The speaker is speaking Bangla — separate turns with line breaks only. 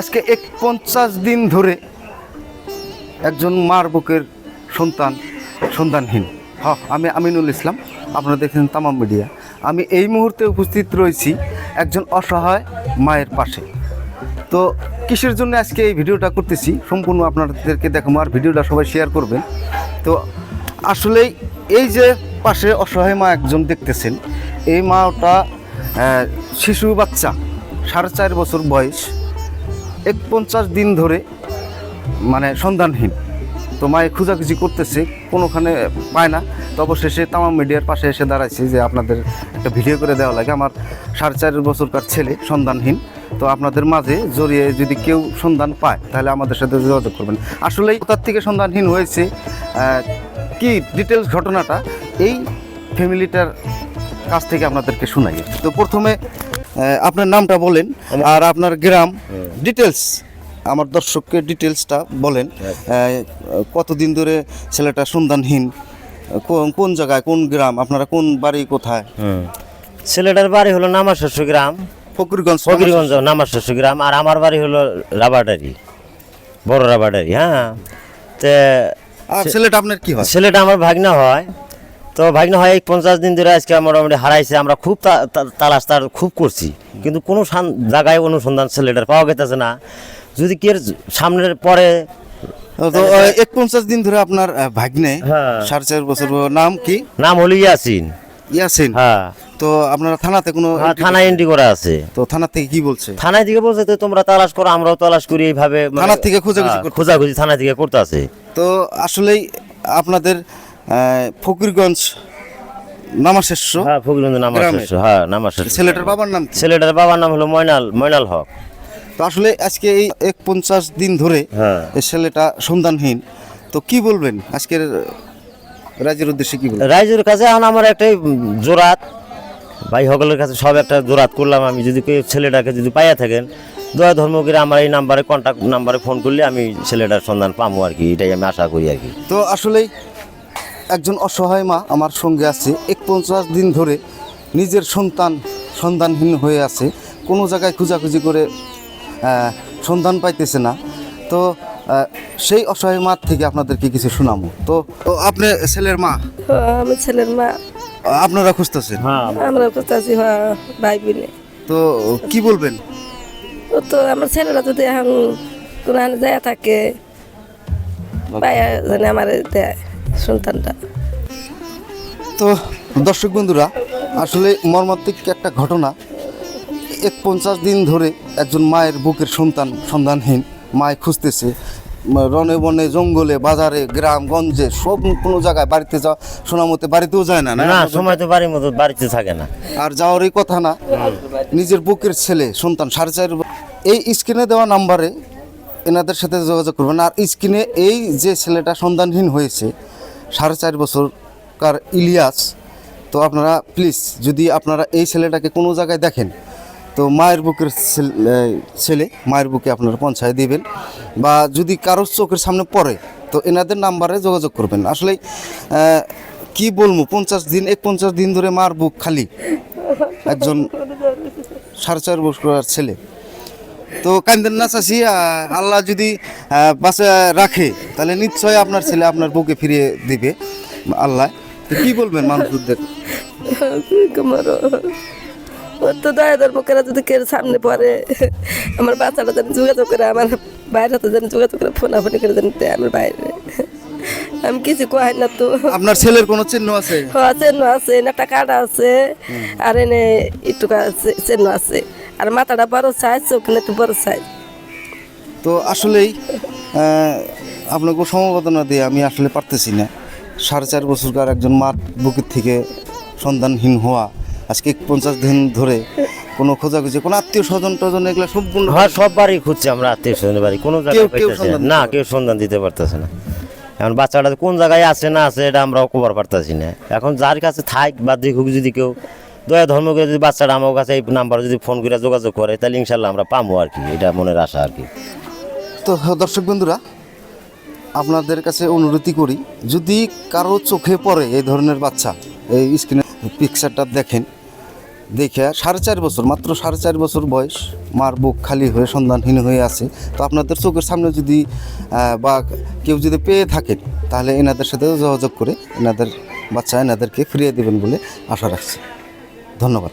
আজকে এক পঞ্চাশ দিন ধরে একজন মার বুকের সন্তান, সন্তানহীন। হ আমি আমিনুল ইসলাম, আপনারা দেখছেন তামাম মিডিয়া। আমি এই মুহূর্তে উপস্থিত রয়েছি একজন অসহায় মায়ের পাশে। তো কিসের জন্য আজকে এই ভিডিওটা করতেছি, সম্পূর্ণ আপনাদেরকে দেখাবো আর ভিডিওটা সবাই শেয়ার করবেন। তো আসলেই এই যে পাশে অসহায় মা একজন দেখতেছেন, এই মাটা শিশু বাচ্চা, সাড়ে চার বছর বয়স। এক পঞ্চাশ দিন ধরে মানে সন্ধানহীন। তো মায়ে খোঁজাখুঁজি করতেছে, কোনোখানে পায় না। তো অবশেষে তামাম মিডিয়ার পাশে এসে দাঁড়াইছে যে আপনাদের একটা ভিডিও করে দেওয়া লাগে। আমার সাড়ে চার বছরকার ছেলে সন্ধানহীন। তো আপনাদের মাঝে জড়িয়ে যদি কেউ সন্ধান পায়, তাহলে আমাদের সাথে যোগাযোগ করবেন। আসলেই কোথার থেকে সন্ধানহীন হয়েছে কি ডিটেলস ঘটনাটা, এই ফ্যামিলিটার কাছ থেকে আপনাদেরকে শোনাই। তো প্রথমে আপনার নামটা বলেন আর আপনার গ্রাম ডিটেলস আমার দর্শককে ডিটেলসটা বলেন। কতদিন ধরে ছেলেটা সন্ধানহীন কোন কোন জায়গায় কোন গ্রাম আপনারা কোন বাড়ি কোথায়?
ছেলেটার বাড়ি হলো নামার শস্য গ্রাম।
ফকিরগঞ্জ
ফকিরগঞ্জ নামার শস্য গ্রাম আর আমার বাড়ি হলো রাবাডারি বড় রাবাডারি হ্যাঁ। তে
আর ছেলেটা আপনার কি হয়?
ছেলেটা আমার ভাগনা হয়। তো ভাগনা হয় এই পঞ্চাশ দিন ধরে আজকে মোটামুটি হারাইছে আমরা খুব তালাশ তার খুব করছি। কিন্তু কোনো জায়গায় অনুসন্ধান ছেলেটার পাওয়া গেতেছে না। যদি কি সামনের পরে
তো এক পঞ্চাশ দিন ধরে আপনার ভাগ্নে
হ্যাঁ।
সাড়ে চার বছর নাম কি?
নাম হলো ইয়াসিন।
ইয়াসিন?
হ্যাঁ।
তো আপনারা থানাতে কোনো
হ্যাঁ, থানায় এন্ট্রি করা আছে।
তো থানা থেকে কি বলছে?
থানায় থেকে বলছে তো তোমরা তালাশ করো আমরাও তালাশ করি। এইভাবে মানে-
থানার থেকে খোঁজাখুঁজি
হ্যাঁ, খোঁজাখুঁজি থানা থেকে করতে আছে।
তো আসলেই আপনাদের ফকিরগঞ্জ নামাশেষ
হ্যাঁ ফকিরগঞ্জ। শেষ হ্যাঁ নামার শেষ
ছেলেটার বাবার নাম
ছেলেটার বাবার নাম হলো ময়নাল ময়নাল হক।
তো আসলে আজকে এই এক পঞ্চাশ দিন ধরে
হ্যাঁ।
এই ছেলেটা সন্ধানহীন। তো কি বলবেন? আজকের রাজ্যের উদ্দেশ্যে কি বলবেন?
রাইজুর কাছে এখন আমার একটাই জোরাত। ভাই সকলের কাছে সব একটা জোরাত করলাম আমি। যদি কেউ ছেলেটাকে যদি পাইয়া থাকেন দয়া ধর্ম করে আমার এই নাম্বারে কন্ট্যাক্ট নাম্বারে ফোন করলে আমি ছেলেটার সন্ধান পাবো আর কি। এটাই আমি আশা করি আর কি।
তো আসলেই একজন অসহায় মা আমার সঙ্গে আছে। এক পঞ্চাশ দিন ধরে নিজের সন্তান সন্ধানহীন হয়ে আছে। কোনো জায়গায় খোঁজাখুঁজি করে সন্ধান পাইতেছে না। তো সেই অসহায় মার থেকে আপনাদেরকে কিছু শোনাবো। তো আপনি ছেলের মা?
হ্যাঁ, আমার ছেলের মা।
আপনারা খুঁজতেছেন?
হ্যাঁ।
আমরা কোথাছি হ্যাঁ ভাই বোনে
তো কি বলবেন?
ও তো আমার ছেলেরা যদি এখন কোনো যায় থাকে পায়া জানে আমার দেয়। সন্তানটা
তো দর্শক বন্ধুরা আসলে মর্মান্তিক একটা ঘটনা। এক পঞ্চাশ দিন ধরে একজন মায়ের বুকের সন্তান সন্ধানহীন মায় খুঁজতেছে। রনে বনে জঙ্গলে বাজারে গ্রাম গঞ্জে সব কোনো জায়গায় বাড়িতে যাওয়া শোনা মতে বাড়িতেও যায় না না?
না সময় তো বাড়ির মতো বাড়িতে থাকে না।
আর যাওয়ারই কথা না। নিজের বুকের ছেলে সন্তান সাড়ে চার এই স্ক্রিনে দেওয়া নাম্বারে এনাদের সাথে যোগাযোগ করবেন। আর স্ক্রিনে এই যে ছেলেটা সন্ধানহীন হয়েছে সাড়ে চার বছরকার ইলিয়াস, তো আপনারা প্লিজ যদি আপনারা এই ছেলেটাকে কোনো জায়গায় দেখেন, তো মায়ের বুকের ছেল- মায়ের বুকে আপনারা পঞ্চায়েত দিবেন। বা যদি কারোর চোখের সামনে পড়ে, তো এনাদের নাম্বারে যোগাযোগ করবেন। আসলে কি বলব, পঞ্চাশ দিন এক পঞ্চাশ দিন ধরে মার বুক খালি। একজন সাড়ে চার বছর ছেলে। তো কান্দেন না চাষি আল্লাহ যদি বাঁচা রাখে তাহলে নিশ্চয় আপনার ছেলে আপনার বুকে ফিরিয়ে দিবে আল্লাহ। তো কি বলবেন মানুষদের?
তো দয়া ধর্ম করে যদি কেউ সামনে পড়ে আমার বাচ্চাটা যেন যোগাযোগ করে আমার বাইরে তো যেন যোগাযোগ করে ফোনাফোনি করে যেন আমার বাইরে। আমি কিছু কয় না তো।
আপনার ছেলের কোনো চিহ্ন আছে?
আছে ন আছে একটা কাটা আছে আর এনে একটু চেন্ন আছে। আর মাথাটা বড় সাইজ চোখ একটু বড় সাইজ
তো আসলেই আপনাকে সমবেদনা দিয়ে আমি আসলে পারতেছি না। সাড়ে চার বছরকার একজন মার বুকের থেকে সন্ধানহীন হওয়া আজকে পঞ্চাশ দিন ধরে কোনো খোঁজাখুঁজি কোনো আত্মীয় স্বজন টজন এগুলো সম্পূর্ণ
হ্যাঁ সব বাড়ি খুঁজছি আমরা আত্মীয় স্বজনের বাড়ি কোনো না। কেউ সন্ধান দিতে পারতেছে না। এখন বাচ্চাটা কোন জায়গায় আছে না আছে এটা আমরাও খবর পারতেছি না। এখন যার কাছে থাক বা দেখুক যদি কেউ দয়া ধর্ম করে যদি বাচ্চাটা আমার কাছে এই নাম্বারে যদি ফোন করে যোগাযোগ করে, তাহলে ইনশাল্লাহ আমরা পাবো আর কি। এটা মনের আশা আর কি।
তো দর্শক বন্ধুরা, আপনাদের কাছে অনুরোধই করি, যদি কারও চোখে পড়ে এই ধরনের বাচ্চা, এই স্ক্রিনের পিকচারটা দেখেন, দেখে সাড়ে চার বছর, মাত্র সাড়ে চার বছর বয়স, মার বুক খালি হয়ে, সন্ধানহীন হয়ে আছে, তো আপনাদের চোখের সামনে যদি বা কেউ যদি পেয়ে থাকেন, তাহলে এনাদের সাথে যোগাযোগ করে, এনাদের বাচ্চা এনাদেরকে ফিরিয়ে দেবেন বলে আশা রাখছি। ধন্যবাদ।